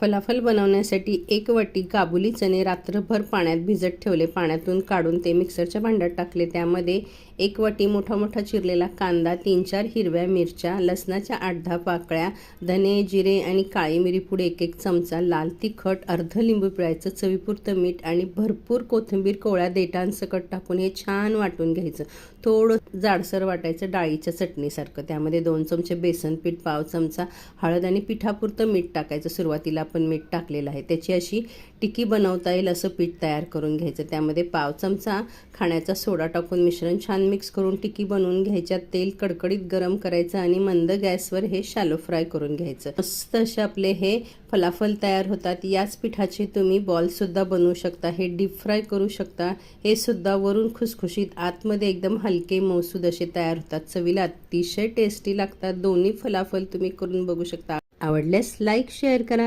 फलाफल बनवण्यासाठी एक वाटी काबुली चणे रात्रभर पाण्यात भिजत ठेवले. पाण्यातून काढून ते मिक्सरच्या भांड्यात टाकले. त्यामध्ये एक वाटी मोठा मोठा चिरलेला कांदा तीन चार हिरव्या मिरच्या लसणाच्या आठ दहा पाकळ्या धने जिरे आणि काळी मिरी पुढे एक एक चमचा लाल तिखट अर्ध लिंबू पिळायचं चवीपुरतं मीठ आणि भरपूर कोथिंबीर कोवळ्या देटांसकट टाकून हे छान वाटून घ्यायचं. थोडं जाडसर वाटायचं डाळीच्या चटणीसारखं. त्यामध्ये दोन चमचे बेसन पीठ पाव चमचा हळद आणि पिठापुरतं मीठ टाकायचं सुरुवातीला. आपण मीठ टाकलेलं आहे. त्याची अशी टिकी बनवता येईल असं पीठ तयार करून घ्यायचं. त्यामध्ये पाव चमचा खाण्याचा सोडा टाकून मिश्रण छान मिक्स करून टिकी बनवून घ्यायच्या तेल कडकडीत गरम करायचं आणि मंद गॅसवर हे शालो फ्राय करून घ्यायचं. मस्त असे आपले हे फलाफल तयार होतात. याच पिठाचे तुम्ही बॉलसुद्धा बनवू शकता. हे डीप फ्राय करू शकता. हे सुद्धा वरून खुसखुशीत आतमध्ये एकदम हलके मौसूद असे तयार होतात. चवीला अतिशय टेस्टी लागतात. दोन्ही फलाफल तुम्ही करून बघू शकता. आवडल्यास लाईक शेअर करा.